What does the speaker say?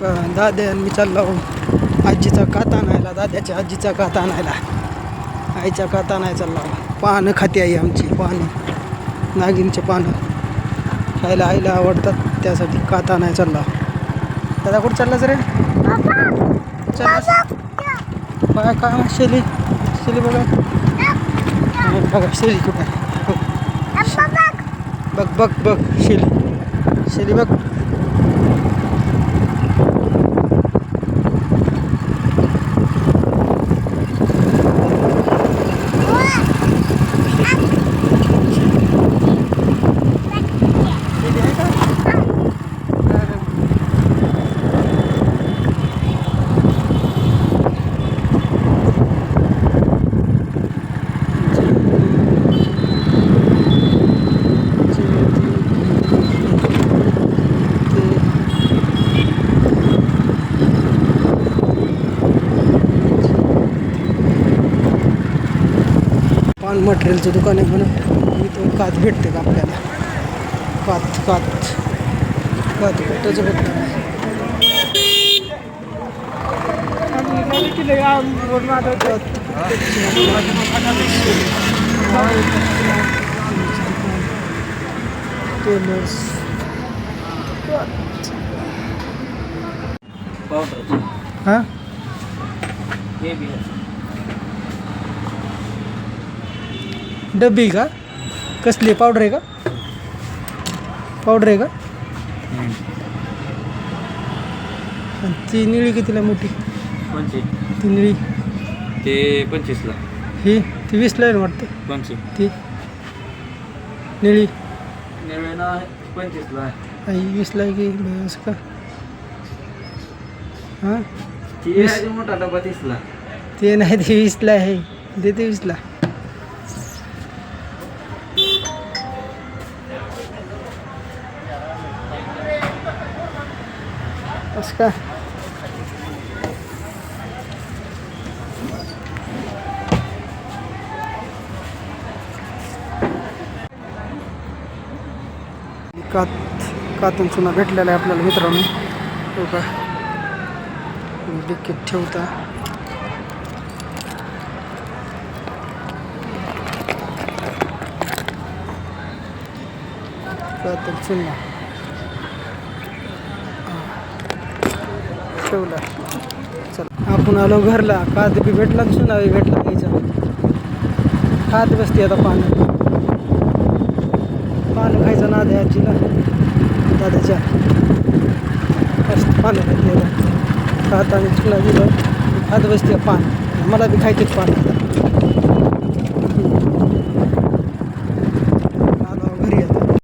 दाद्या मी चाललो आजीचा काता आणायला दाद्याच्या आजीचा काता आणायला. आईच्या काता आणायला चाललो पानं खाते आई आमची पानं. नागिनचे पानं. खायला आईला आवडतात त्यासाठी काता आणायला चालला दादा कुठं चाललास रे? चाललास? काय काय शेली? शेली बघा. बघा शेली कुठं? बघ बघ बघ शेली. शेली बघ शेली आहे का पान मटेरियलचं दुकान आहे म्हणून इथून कात भेटते का आपल्याला? कात कात. कात भेटायचं भेटणार पावडर. हां? बी आहे. डब्बी का? कसली? पावडर आहे का? पावडर आहे का? आणि ती निळी कितीला मोठी? कोणची ती निळी. ते पंचवीसला. ही? ती वीसला आहे ना वाटते? कोणची ती? निळी. नेवेना पंचवीसला आहे. आई वीसला आहे की असं का? हां? ती वीस. मोठा डबा तीसला. ते नाही ते वीसला आहे. देते वीसला. असं का कात कातून चुना भेटलेला आहे आपल्याला मित्रांनो. हो का? डिक्कीत ठेवता. कातून चुना. ठेवला. चला. आपण आलो घरला. कात बी भेटला दिसून चुना भेटला घ्यायचा खात बसते आता पानं. पानं खायचं ना द्यायची ना दादाच्या. मस्त पानं खाते खात आणि चुना दिलं खात बसते पान. मला बी खायचेच पान.